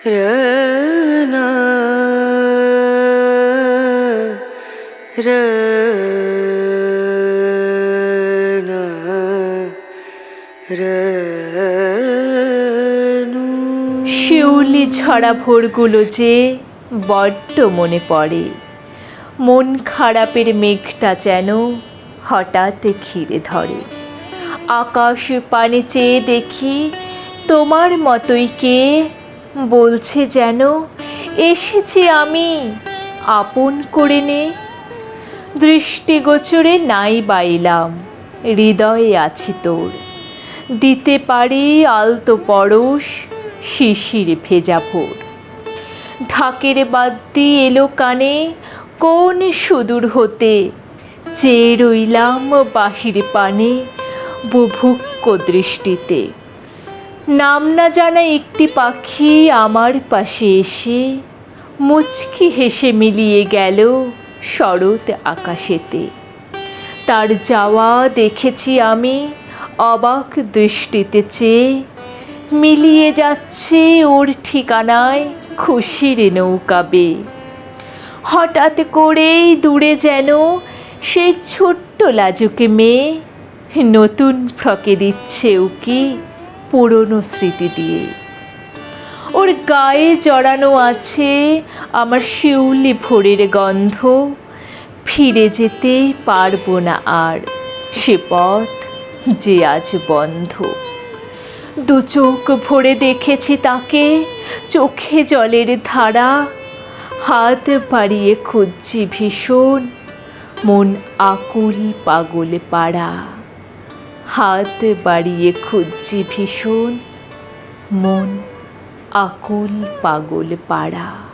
শিউলি ঝরা ভোরগুলো যে বড্ড মনে পড়ে। মন খারাপের মেঘটা যেন হঠাৎ ঘিরে ধরে। আকাশ পানে চেয়ে দেখি তোমার মতোই কে বলছে যেন, এসেছি আমি, আপন করে নে। দৃষ্টিগোচরে নাই বাইলাম হৃদয়ে আছি তোর। দিতে পারি আলতো পরশ, শিশির ভেজা ভোর। ঢাকের বাদ্যি এলো কানে, কোন সুদূর হতে? চেয়ে রইলাম বাহির পানে বুভুক্ষ দৃষ্টিতে। নাম না জানা একটি পাখি আমার পাশে এসে মুচকি হেসে মিলিয়ে গেল শরৎ আকাশেতে। তার যাওয়া দেখেছি আমি অবাক দৃষ্টিতে চেয়ে। মিলিয়ে যাচ্ছে ওর ঠিকানায় খুশির নৌকা বেয়ে হঠাৎ করেই দূরে যেন সেই ছোট্ট লাজুকে মেয়ে নতুন ফ্রকে দিচ্ছে উকি পুরনো স্মৃতি দিয়ে। ওর গায়ে জড়ানো আছে আমার শিউলি ভোরের গন্ধ। ফিরে যেতে পারব না আর সে পথ যে আজ বন্ধ। দু চোখ ভরে দেখেছি তাকে, চোখে জলের ধারা। হাত বাড়িয়ে খুঁজছি ভীষণ, মন আকুল পাগল পাড়া। হাত বাড়িয়ে খুঁজছি ভীষণ মন আকুল পাগল পাড়া।